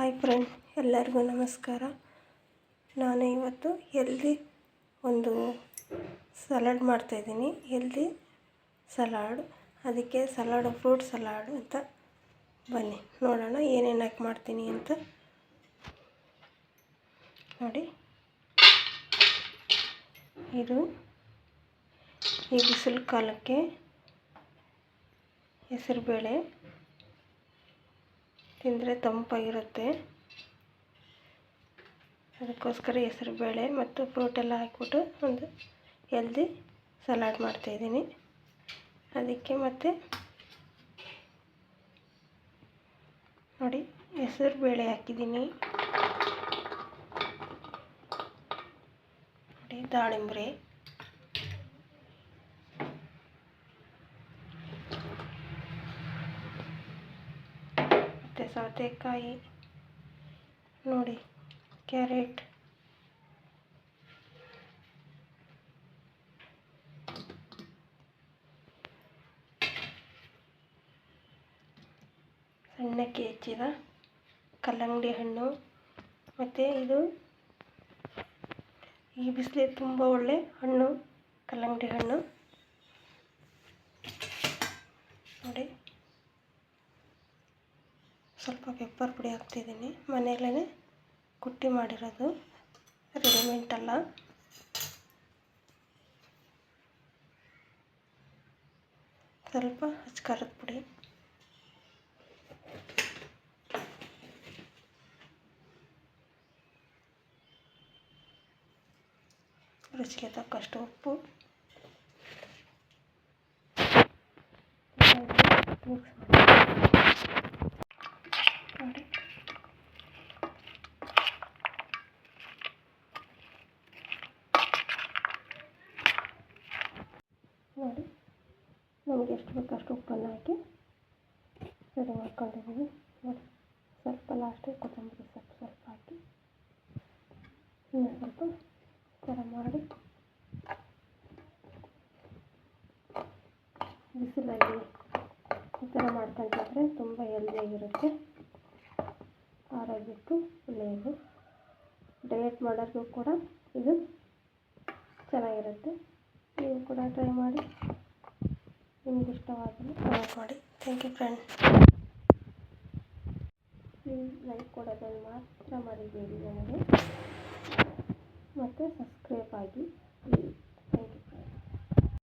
Hi friend, ಎಲ್ಲರಿಗೂ ನಮಸ್ಕಾರ. ನಾನು ಇವತ್ತು ಹೆಲ್ದಿ ಒಂದು ಸಲಾಡ್ ಮಾಡ್ತಾಯಿದ್ದೀನಿ ಹೆಲ್ದಿ ಸಲಾಡ್, ಅದಕ್ಕೆ ಸಲಾಡ್, ಫ್ರೂಟ್ ಸಲಾಡ್ ಅಂತ ಬನ್ನಿ. ನೋಡೋಣ ಏನೇನು ಹಾಕಿ ಮಾಡ್ತೀನಿ ಅಂತ. ನೋಡಿ. ಇದು ಈ ಬಿಸಿಲು ಕಾಲಕ್ಕೆ ಹೆಸರುಬೇಳೆ ತಿಂದರೆ ತಂಪಾಗಿರುತ್ತೆ ಅದಕ್ಕೋಸ್ಕರ ಹೆಸರುಬೇಳೆ ಮತ್ತು ಫ್ರೂಟ್ ಎಲ್ಲ ಹಾಕ್ಬಿಟ್ಟು ಒಂದು ಹೆಲ್ದಿ ಸಲಾಡ್ ಮಾಡ್ತಾಯಿದ್ದೀನಿ ಅದಕ್ಕೆ ಮತ್ತು ನೋಡಿ, ಹೆಸರು ಬೇಳೆ ಹಾಕಿದ್ದೀನಿ. ನೋಡಿ, ದಾಳಿಂಬ್ರೆ ಮತ್ತು ಸೌತೆಕಾಯಿ ನೋಡಿ, ಕ್ಯಾರೆಟ್. ಸಣ್ಣಕ್ಕೆ ಹೆಚ್ಚಿದ ಕಲ್ಲಂಗಡಿ ಹಣ್ಣು. ಮತ್ತು ಇದು ಈ ಬಿಸಿಲಿಗೆ ತುಂಬ ಒಳ್ಳೆ ಹಣ್ಣು, ಕಲ್ಲಂಗಡಿ ಹಣ್ಣು. ನೋಡಿ. ಸ್ವಲ್ಪ ಪೆಪ್ಪರ್ ಪುಡಿ ಹಾಕ್ತಿದ್ದೀನಿ. ಮನೆಯಲ್ಲೇ ಕುಟ್ಟಿ ಮಾಡಿರೋದು. ರೆಡಿಮೆಂಟ್ ಅಲ್ಲ. ಸ್ವಲ್ಪ ಹಚ್ಕಾರದ ಪುಡಿ. ರುಚಿಗೆ ತಕ್ಕಷ್ಟು ಉಪ್ಪು. ನೋಡಿ ನಮಗೆ ಎಷ್ಟು ಬೇಕು ಅಷ್ಟು ಉಪ್ಪನ್ನು ಹಾಕಿ ರೆಡಿ ಮಾಡ್ಕೊಂಡಿದ್ದೀವಿ ನೋಡಿ, ಸ್ವಲ್ಪ ಲಾಸ್ಟಿಗೆ ಕೊತ್ತಂಬರಿ ಸೊಪ್ಪು ಸ್ವಲ್ಪ ಹಾಕಿ ಇನ್ನೂ ಸ್ವಲ್ಪ ಥರ ಮಾಡಿ ಬಿಸಿಲಾಗಿ ಈ ಥರ ಮಾಡ್ಕೊಂತಿದ್ರೆ ತುಂಬ ಹೆಲ್ದಿಯಾಗಿರುತ್ತೆ ಆರೋಗ್ಯಕ್ಕೂ ಒಳ್ಳೆಯದು. ಡಯಟ್ ಮಾಡೋರಿಗೂ ಕೂಡ ಇದು ಚೆನ್ನಾಗಿರುತ್ತೆ. ನೀವು ಕೂಡ ಟ್ರೈ ಮಾಡಿ. ನಿಮ್ಗೆ ಇಷ್ಟವಾದರೆ ಕಮೆಂಟ್ ಮಾಡಿ. Thank you friend please like ಕೊಡೋದನ್ನು ಮಾತ್ರ ಮರಿಬೇಡಿ ನನಗೆ. ಮತ್ತು ಸಬ್ಸ್ಕ್ರೈಬ್ ಆಗಿ.